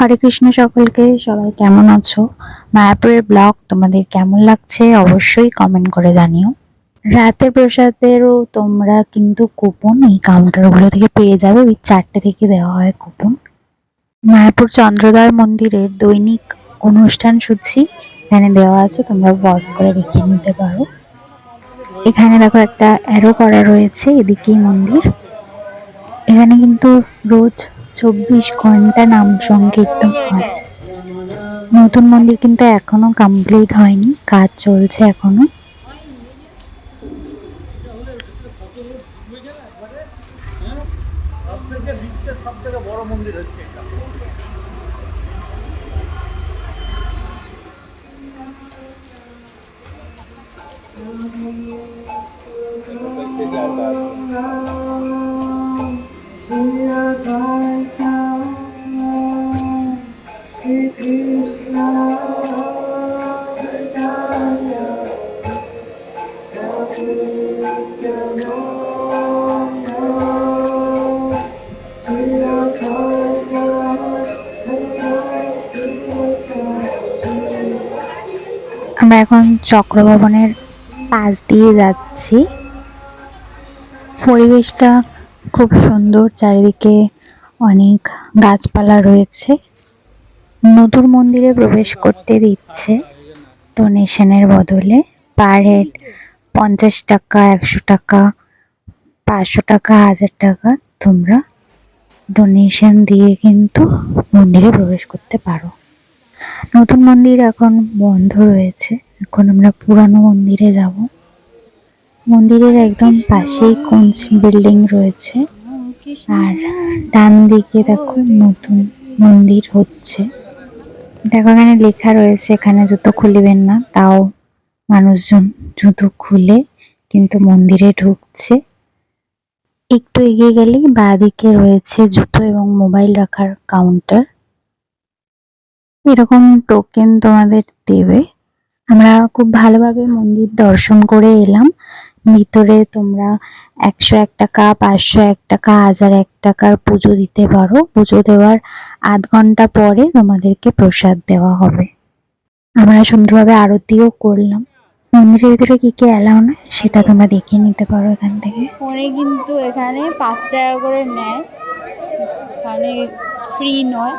হরে কৃষ্ণ সকলকে, সবাই কেমন আছো? মায়াপুরের ব্লগ তোমাদের কেমন লাগছে অবশ্যই কমেন্ট করে জানিও। রাতের প্রসাদেরও তোমরা কিন্তু কুপন, এই কাউন্টারগুলো থেকে পেয়ে যাবে, ওই চারটে থেকে দেওয়া হয় কুপন। মায়াপুর চন্দ্রদয় মন্দিরের দৈনিক অনুষ্ঠান সূচি, এখানে দেওয়া আছে, তোমরা পজ করে দেখিয়ে নিতে পারো। এখানে দেখো একটা অ্যারো করা রয়েছে, এদিকেই মন্দির। এখানে কিন্তু রোজ চব্বিশ ঘণ্টা নাম সংকীর্তন হয়। নতুন মন্দির কিন্তু এখনও কমপ্লিট হয়নি, কাজ চলছে এখনও। বড় মন্দির হচ্ছে এটা আমরা এখন চক্রভবনের পাশ দিয়ে যাচ্ছি। পরিবেশটা খুব সুন্দর চারিদিকে অনেক গাছপালা রয়েছে। নতুন মন্দিরে প্রবেশ করতে দিচ্ছে ডোনেশনের বদলে। পার হেড পঞ্চাশ টাকা, একশো টাকা, পাঁচশো টাকা, হাজার টাকা তোমরা ডোনেশন দিয়ে কিন্তু মন্দিরে প্রবেশ করতে পারো। নতুন মন্দির এখন বন্ধ রয়েছে। এখন আমরা পুরানো মন্দিরে যাব। মন্দিরের একদম পাশেই কোঞ্চ বিল্ডিং রয়েছে। আর ডান দিকে দেখো নতুন মন্দির হচ্ছে। দেখো এখানে লেখা রয়েছে, এখানে জুতো খুলিবেন না, তাও মানুষজন জুতো খুলে কিন্তু মন্দিরে ঢুকছে। একটু এগিয়ে গেলেই বাঁদিকে রয়েছে জুতো এবং মোবাইল রাখার কাউন্টার। এরকম টোকেন তোমাদের দেবে। আমরা খুব ভালোভাবে মন্দির দর্শন করে এলাম। ভিতরে তোমরা একশো এক টাকা, পাঁচশো এক টাকা, হাজার এক টাকার পুজো দিতে পারো। পুজো দেওয়ার আধ ঘণ্টা পরে তোমাদেরকে প্রসাদ দেওয়া হবে। আমরা সুন্দরভাবে আরতিও করলাম। মন্দিরের ভিতরে কি কি অ্যালাউ না, সেটা তোমরা দেখে নিতে পারো এখান থেকে। ফোনে কিন্তু এখানে পাঁচ টাকা করে নেয়। এখানে ফ্রি নয়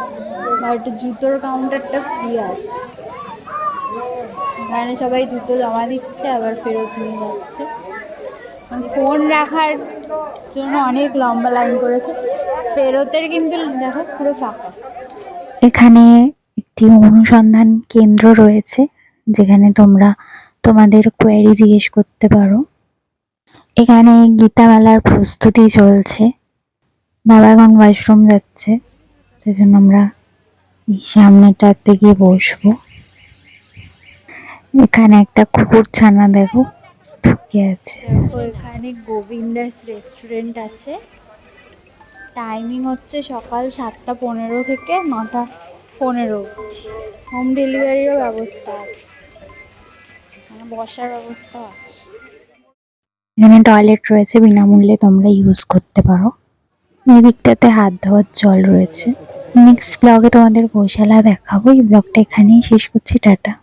বাট জুতোর কাউন্টারটা ফ্রি আছে। এখানে সবাই জুতো জমা দিচ্ছে, আবার ফেরত নিয়ে যাচ্ছে। ফোন রাখার জন্য অনেক লম্বা লাইন করেছে। ফেরতের কিন্তু দেখো পুরো ফাঁকা। এখানে একটি অনুসন্ধান কেন্দ্র রয়েছে, যেখানে তোমরা তোমাদের কোয়ারি জিজ্ঞেস করতে পারো। এখানে গীতা মেলার প্রস্তুতি চলছে, বাবা এখন ওয়াশরুম যাচ্ছে সেই জন্য আমরা সামনেটাতে গিয়ে বসবো। এখানে একটা কুকুর ছানা দেখো ঢুকে আছে। এখানে গোবিন্দাস রেস্টুরেন্ট আছে। টাইমিং হচ্ছে সকাল সাতটা পনেরো থেকে নটা পনেরো হোম ডেলিভারিরও ব্যবস্থা আছে। বসার ব্যবস্থা আছে। এখানে টয়লেট রয়েছে বিনামূল্যে তোমরা ইউজ করতে পারো। এই দিকটাতে হাত ধোয়ার জল রয়েছে। নেক্সট ব্লগে তোমাদের গোশালা দেখাবো। এই ব্লগটা এখানেই শেষ করছি টাটা।